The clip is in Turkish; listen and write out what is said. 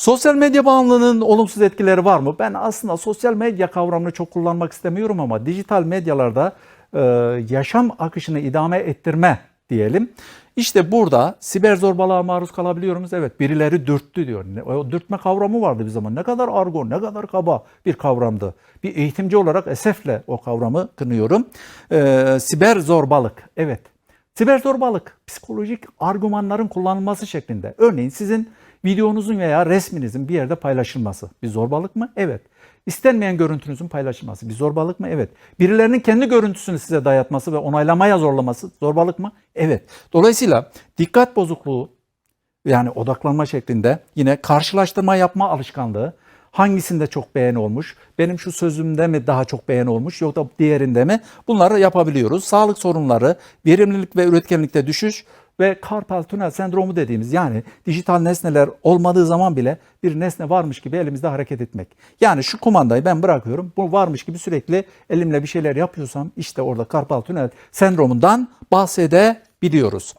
Sosyal medya bağımlılığının olumsuz etkileri var mı? Ben aslında sosyal medya kavramını çok kullanmak istemiyorum ama dijital medyalarda e, yaşam akışını idame ettirme diyelim. İşte burada siber zorbalığa maruz kalabiliyoruz. Evet birileri dürttü diyor. O dürtme kavramı vardı bir zaman. Ne kadar argo, ne kadar kaba bir kavramdı. Bir eğitimci olarak esefle o kavramı kınıyorum. E, siber zorbalık, evet. Siber zorbalık, psikolojik argümanların kullanılması şeklinde. Örneğin sizin videonuzun veya resminizin bir yerde paylaşılması bir zorbalık mı? Evet. İstenmeyen görüntünüzün paylaşılması bir zorbalık mı? Evet. Birilerinin kendi görüntüsünü size dayatması ve onaylamaya zorlaması zorbalık mı? Evet. Dolayısıyla dikkat bozukluğu yani odaklanma şeklinde yine karşılaştırma yapma alışkanlığı hangisinde çok beğeni olmuş, benim şu sözümde mi daha çok beğeni olmuş yoksa diğerinde mi bunları yapabiliyoruz. Sağlık sorunları, verimlilik ve üretkenlikte düşüş ve karpal tünel sendromu dediğimiz yani dijital nesneler olmadığı zaman bile bir nesne varmış gibi elimizde hareket etmek. Yani şu kumandayı ben bırakıyorum bu varmış gibi sürekli elimle bir şeyler yapıyorsam işte orada karpal tünel sendromundan bahsedebiliyoruz.